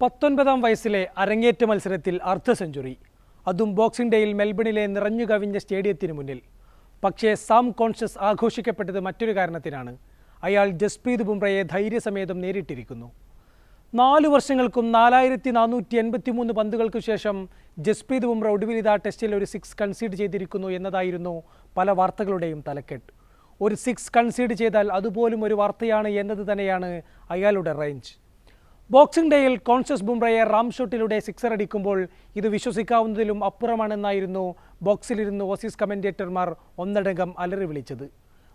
പത്തൊൻപതാം വയസ്സിലെ അരങ്ങേറ്റ മത്സരത്തിൽ അർദ്ധ സെഞ്ചുറി. അതും ബോക്സിംഗ് ഡേയിൽ മെൽബണിലെ നിറഞ്ഞു കവിഞ്ഞ സ്റ്റേഡിയത്തിന് മുന്നിൽ. പക്ഷേ സാം കോൺഷ്യസ് ആഘോഷിക്കപ്പെട്ടത് മറ്റൊരു കാരണത്തിനാണ്. അയാൾ ജസ്പ്രീത് ബുംറയെ ധൈര്യസമേതം നേരിട്ടിരിക്കുന്നു. നാലു വർഷങ്ങൾക്കും നാലായിരത്തി നാനൂറ്റി എൺപത്തി മൂന്ന് പന്തുകൾക്കു ശേഷം ജസ്പ്രീത് ബുംറ ഒടുവിൽ ഇതാ ടെസ്റ്റിൽ ഒരു സിക്സ് കൺസീഡ് ചെയ്തിരിക്കുന്നു എന്നതായിരുന്നു പല വാർത്തകളുടെയും തലക്കെട്ട്. ഒരു സിക്സ് കൺസീഡ് ചെയ്താൽ അതുപോലും ഒരു വാർത്തയാണ് എന്നത് തന്നെയാണ് അയാളുടെ റേഞ്ച്. ബോക്സിംഗ് ഡേയിൽ കോൺഷ്യസ് ബുംറയെ റാം ഷോട്ടിലൂടെ സിക്സർ അടിക്കുമ്പോൾ ഇത് വിശ്വസിക്കാവുന്നതിലും അപ്പുറമാണെന്നായിരുന്നു ബോക്സിലിരുന്ന് ഓസീസ് കമന്റേറ്റർമാർ ഒന്നടങ്കം അലറി വിളിച്ചത്.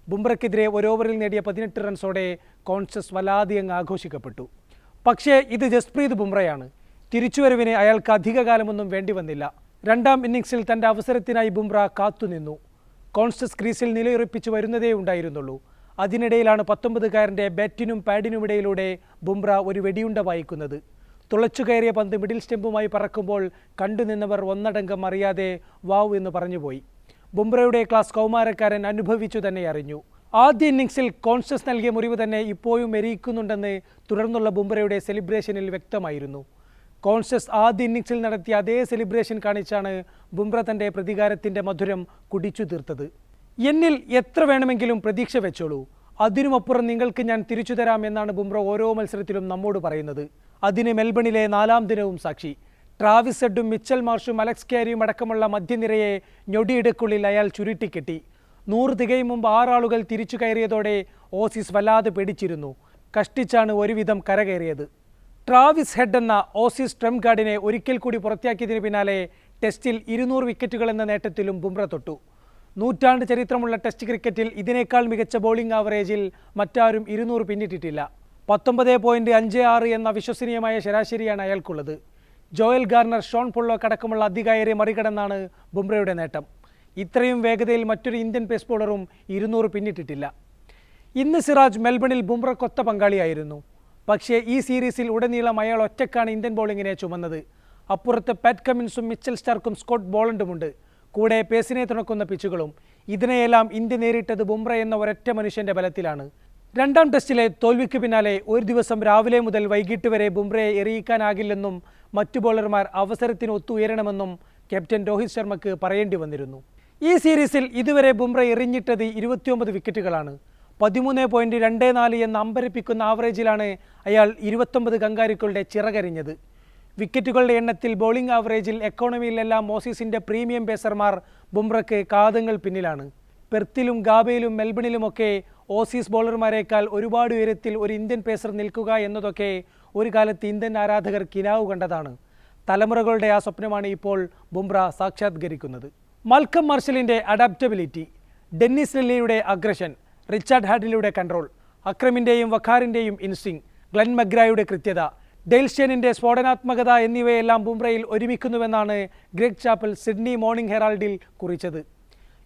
ബുംറയ്ക്കെതിരെ ഒരു ഓവറിൽ നേടിയ പതിനെട്ട് റൺസോടെ കോൺഷ്യസ് വല്ലാതെ അങ്ങ് ആഘോഷിക്കപ്പെട്ടു. പക്ഷേ ഇത് ജസ്പ്രീത് ബുംറയാണ്. തിരിച്ചുവരവിന് അയാൾക്ക് അധികകാലമൊന്നും വേണ്ടി വന്നില്ല. രണ്ടാം ഇന്നിംഗ്സിൽ തന്റെ അവസരത്തിനായി ബുംറ കാത്തുനിന്നു. കോൺസ്റ്റസ് ക്രീസിൽ നിലയുറപ്പിച്ചു വരുന്നതേ ഉണ്ടായിരുന്നുള്ളൂ. അതിനിടയിലാണ് പത്തൊമ്പതുകാരന്റെ ബാറ്റിനും പാഡിനുമിടയിലൂടെ ബുംറ ഒരു വെടിയുണ്ട വായിക്കുന്നത്. തുളച്ചു കയറിയ പന്ത് മിഡിൽ സ്റ്റെമ്പുമായി പറക്കുമ്പോൾ കണ്ടുനിന്നവർ ഒന്നടങ്കം അറിയാതെ വാവ് എന്ന് പറഞ്ഞുപോയി. ബുംറയുടെ ക്ലാസ് കൗമാരക്കാരൻ അനുഭവിച്ചു തന്നെ അറിഞ്ഞു. ആദ്യ ഇന്നിംഗ്സിൽ കോൺഷ്യസ് നൽകിയ മുറിവ് തന്നെ ഇപ്പോഴും എരിയിക്കുന്നുണ്ടെന്ന് തുടർന്നുള്ള ബുംറയുടെ സെലിബ്രേഷനിൽ വ്യക്തമായിരുന്നു. കോൺഷ്യസ് ആദ്യ ഇന്നിംഗ്സിൽ നടത്തിയ അതേ സെലിബ്രേഷൻ കാണിച്ചാണ് ബുംറ തന്റെ പ്രതികാരത്തിന്റെ മധുരം കുടിച്ചു തീർത്തത്. എന്നിൽ എത്ര വേണമെങ്കിലും പ്രതീക്ഷ വെച്ചോളൂ. അതിനുമപ്പുറം നിങ്ങൾക്ക് ഞാൻ തിരിച്ചു തരാം എന്നാണ് ബുംറ ഓരോ മത്സരത്തിലും നമ്മോട് പറയുന്നത്. അതിന് മെൽബണിലെ നാലാം ദിനവും സാക്ഷി. ട്രാവിസ് ഹെഡും മിച്ചൽ മാർഷും അലക്സ് കാരിയും അടക്കമുള്ള മധ്യനിരയെ ഞൊടിയിടക്കുള്ളിൽ അയാൾ ചുരുട്ടിക്കെട്ടി. നൂറ് തികയും മുമ്പ് ആറാളുകൾ തിരിച്ചു കയറിയതോടെ ഓസീസ് വല്ലാതെ പേടിച്ചിരുന്നു. കഷ്ടിച്ചാണ് ഒരുവിധം കരകയറിയത്. ട്രാവിസ് ഹെഡ് എന്ന ഓസീസ് ട്രംപ് ഗാർഡിനെ ഒരിക്കൽ കൂടി പുറത്തിയാക്കിയതിന് പിന്നാലെ ടെസ്റ്റിൽ ഇരുന്നൂറ് വിക്കറ്റുകൾ എന്ന നേട്ടത്തിലും ബുംറ തൊട്ടു. നൂറ്റാണ്ട് ചരിത്രമുള്ള ടെസ്റ്റ് ക്രിക്കറ്റിൽ ഇതിനേക്കാൾ മികച്ച ബോളിംഗ് ആവറേജിൽ മറ്റാരും ഇരുന്നൂറ് പിന്നിട്ടിട്ടില്ല. പത്തൊമ്പത് പോയിന്റ് അഞ്ച് ആറ് എന്ന വിശ്വസനീയമായ ശരാശരിയാണ് അയാൾക്കുള്ളത്. ജോയൽ ഗാർണർ ഷോൺ പൊള്ളോക്ക് അടക്കമുള്ള അധികായരെ മറികടന്നാണ് ബുംറയുടെ നേട്ടം. ഇത്രയും വേഗതയിൽ മറ്റൊരു ഇന്ത്യൻ പേസ് ബോളറും ഇരുന്നൂറ് പിന്നിട്ടിട്ടില്ല. ഇന്ന് സിറാജ് മെൽബണിൽ ബുംറ കൊത്ത പങ്കാളിയായിരുന്നു. പക്ഷേ ഈ സീരീസിൽ ഉടനീളം അയാൾ ഒറ്റക്കാണ് ഇന്ത്യൻ ബോളിങ്ങിനെ ചുമന്നത്. അപ്പുറത്ത് പാറ്റ് കമ്മിൻസും മിച്ചൽ സ്റ്റാർക്കും സ്കോട്ട് ബോളണ്ടുമുണ്ട്. കൂടെ പേസിനെ തുണക്കുന്ന പിച്ചുകളും. ഇതിനെയെല്ലാം ഇന്ത്യ നേരിട്ടത് ബുംറ എന്ന ഒരൊറ്റ മനുഷ്യന്റെ ബലത്തിലാണ്. രണ്ടാം ടെസ്റ്റിലെ തോൽവിക്ക് പിന്നാലെ ഒരു ദിവസം രാവിലെ മുതൽ വൈകിട്ട് വരെ ബുംറയെ എറിയിക്കാനാകില്ലെന്നും മറ്റു ബോളർമാർ അവസരത്തിന് ഒത്തുയരണമെന്നും ക്യാപ്റ്റൻ രോഹിത് ശർമ്മക്ക് പറയേണ്ടി വന്നിരുന്നു. ഈ സീരീസിൽ ഇതുവരെ ബുംറ എറിഞ്ഞിട്ടത് ഇരുപത്തിയൊമ്പത് വിക്കറ്റുകളാണ്. പതിമൂന്ന് പോയിന്റ് രണ്ട് നാല് എന്ന അമ്പരപ്പിക്കുന്ന ആവറേജിലാണ് അയാൾ ഇരുപത്തൊമ്പത് കങ്കാരുക്കളുടെ ചിറകരിഞ്ഞത്. വിക്കറ്റുകളുടെ എണ്ണത്തിൽ ബൗളിംഗ് ആവറേജിൽ എക്കോണമിയിലെല്ലാം മോസീസിന്റെ പ്രീമിയം പേസർമാർ ബുംറയ്ക്ക് കാതങ്ങൾ പിന്നിലാണ്. പെർത്തിലും ഗാബയിലും മെൽബണിലുമൊക്കെ ഓസീസ് ബോളർമാരെക്കാൾ ഒരുപാട് ഉയരത്തിൽ ഒരു ഇന്ത്യൻ പേസർ നിൽക്കുക എന്നതൊക്കെ ഒരു കാലത്ത് ഇന്ത്യൻ ആരാധകർ കിനാവ് കണ്ടതാണ്. തലമുറകളുടെ ആ സ്വപ്നമാണ് ഇപ്പോൾ ബുംറ സാക്ഷാത്കരിക്കുന്നത്. മൽക്കം മാർഷലിന്റെ അഡാപ്റ്റബിലിറ്റി ഡെന്നിസ് ലില്ലിയുടെ അഗ്രഷൻ റിച്ചാർഡ് ഹാഡിലയുടെ കൺട്രോൾ അക്രമിന്റെയും വഖാറിന്റെയും ഇൻസ്റ്റിങ് ഗ്ലെൻ മഗ്രായുടെ കൃത്യത ഡെയിൽസ്റ്റേനിന്റെ സ്ഫോടനാത്മകത എന്നിവയെല്ലാം ബുംറയിൽ ഒരുമിക്കുന്നുവെന്നാണ് ഗ്രെഗ് ചാപ്പൽ സിഡ്നി മോർണിംഗ് ഹെറാൾഡിൽ കുറിച്ചത്.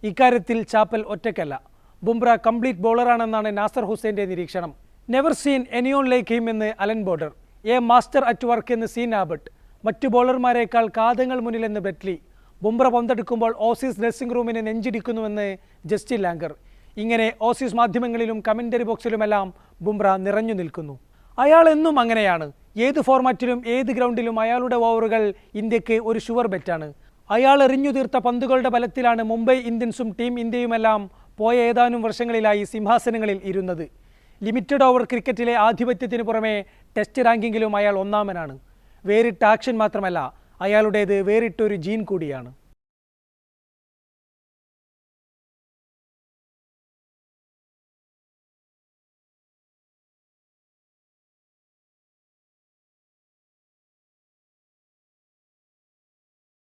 ഇക്കാര്യത്തിൽ ചാപ്പൽ ഒറ്റയ്ക്കല്ല. ബുംറ കംപ്ലീറ്റ് ബോളറാണെന്നാണ് നാസർ ഹുസൈന്റെ നിരീക്ഷണം. Never seen anyone like him എന്ന് Allan border. A master at work എന്ന് സീൻ ആബർട്ട്. മറ്റു ബോളർമാരെക്കാൾ കാതങ്ങൾ മുന്നിലെന്ന് ബെറ്റ്ലി. ബുംറ പന്തെടുക്കുമ്പോൾ ഓസീസ് ഡ്രസ്സിംഗ് റൂമിനെ നെഞ്ചിടിക്കുന്നുവെന്ന് ജസ്റ്റിൻ ലാങ്കർ. ഇങ്ങനെ ഓസീസ് മാധ്യമങ്ങളിലും കമന്ററി ബോക്സിലുമെല്ലാം ബുംറ നിറഞ്ഞു നിൽക്കുന്നു. അയാൾ എന്നും അങ്ങനെയാണ്. ഏത് ഫോർമാറ്റിലും ഏത് ഗ്രൗണ്ടിലും അയാളുടെ ഓവറുകൾ ഇന്ത്യയ്ക്ക് ഒരു ഷുവർ ബെറ്റാണ് അയാൾ എറിഞ്ഞു തീർത്ത പന്തുകളുടെ ബലത്തിലാണ് മുംബൈ ഇന്ത്യൻസും ടീം ഇന്ത്യയുമെല്ലാം പോയ ഏതാനും വർഷങ്ങളിലായി സിംഹാസനങ്ങളിൽ ഇരുന്നത്. ലിമിറ്റഡ് ഓവർ ക്രിക്കറ്റിലെ ആധിപത്യത്തിന് പുറമെ ടെസ്റ്റ് റാങ്കിങ്ങിലും അയാൾ ഒന്നാമനാണ്. വേറിട്ട ആക്ഷൻ മാത്രമല്ല അയാളുടേത് വേറിട്ടൊരു ജീൻ കൂടിയാണ്.